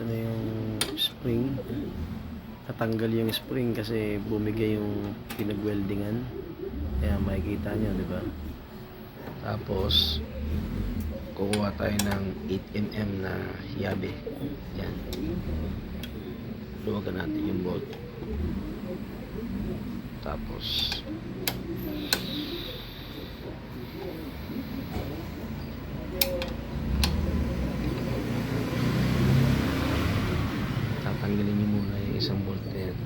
Ito na yung spring. Natanggal yung spring kasi bumigay yung pinag-weldingan. Kaya makikita nyo, di ba? Tapos, kukuha tayo ng 8mm na yabe. Yan. Luwagan natin yung bolt. Tapos, tatanggalin nyo muna yung isang bolt na yan.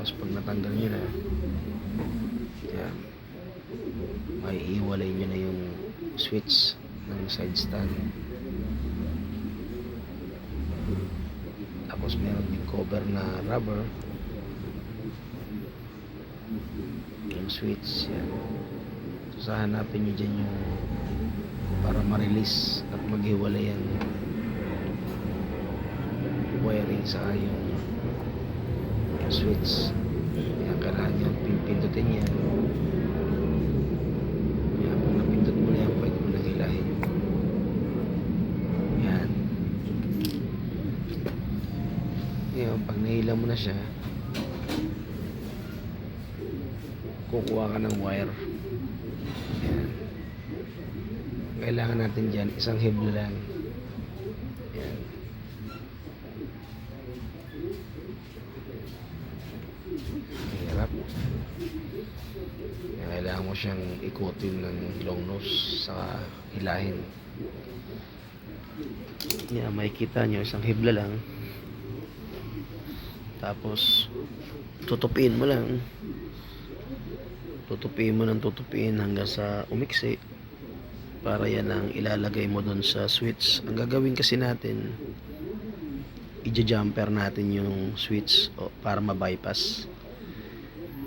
Tapos pag natanggal nyo na, yan, may iwalay nyo na yung switch ng side stand. Tapos meron din cover na rubber. Yung switch, yan. So, hanapin nyo dyan yung para ma-release at maghiwalay ang wiring sa yung switch. Yan, kailangan nyo pindutin yan. Yan, pag napindot mo na yan, pwede mo nang hilahin. Yan. Ngayon, pag nahila mo na siya, kukuha ka ng wire. Yan. Kailangan natin dyan, isang heblo lang. Yan. Hirap. Yan, kailangan mo siyang ikutin ng long nose sa hilahin. Yan, makikita nyo, isang hebla lang. Tapos, tutupiin mo lang. Tutupiin mo ng tutupiin hanggang sa umiksi para yan ang ilalagay mo doon sa switch. Ang gagawin kasi natin, i-jumper natin yung switch para ma-bypass.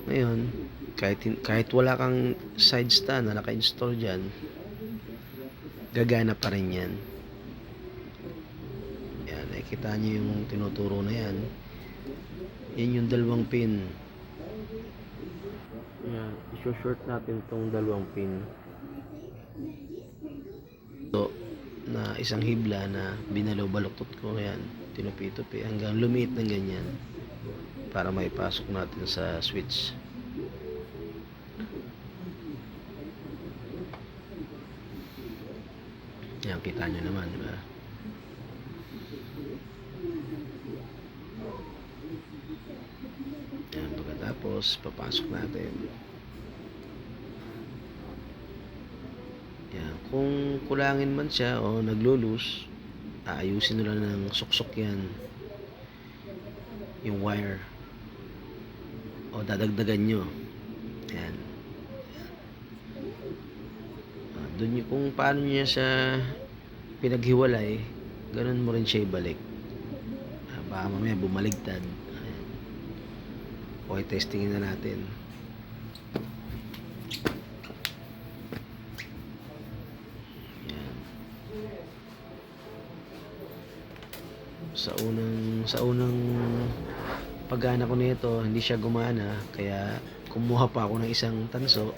Ngayon, kahit, kahit wala kang side stand na naka-install dyan, gagana pa rin yan. Yan, nakikita nyo yung tinuturo na yan. Yan yung dalawang pin. Yan, iso-short natin tong dalawang pin. So, na isang hibla na binalo-baluktot ko yan, tinupi-tupi hanggang lumiit ng ganyan para maipasok natin sa switch. Yan, kita nyo naman, di ba? Yan, pagkatapos, papasok natin. Yan, kung kulangin man siya o naglulus, aayusin nila ng suksok yan. Yung wire. O dadagdagan nyo. Yan. Ah, Doon yung kung paano niya siya pinaghiwalay, ganun mo rin siya ibalik. Ah, baka mamaya bumaligtad. Ayan. Okay, testingin na natin. Yan. Sa unang sa unang paggana ko nito, hindi siya gumana kaya kumuha pa ako ng isang tanso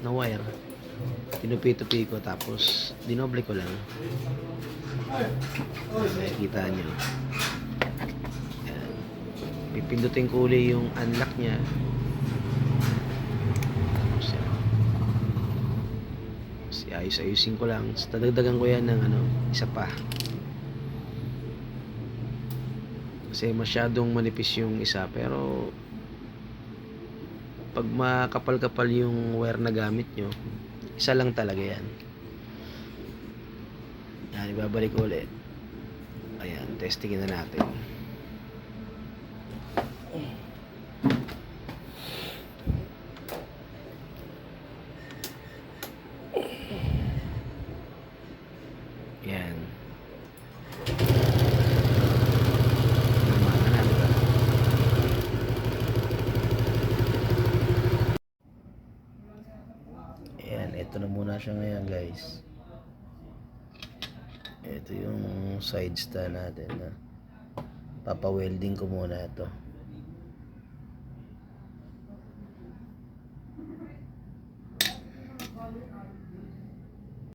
na wire. Tinupi-tupi ko tapos dinoble ko lang. Nakikita nyo. Pipindutin ko uli yung unlock niya. Si ayos-ayusin ko lang. Tapos dadagdagan ko yan ng ano, isa pa. Kasi masyadong manipis yung isa pero pag makapal-kapal yung wire na gamit nyo, isa lang talaga yan. Yan, ibabalik ulit. Ayan, testingin na natin. Yan. Gumana na, di ba? Ayan, ito na muna siya ngayon guys. Ito yung side stand natin na papa-welding ko muna ito.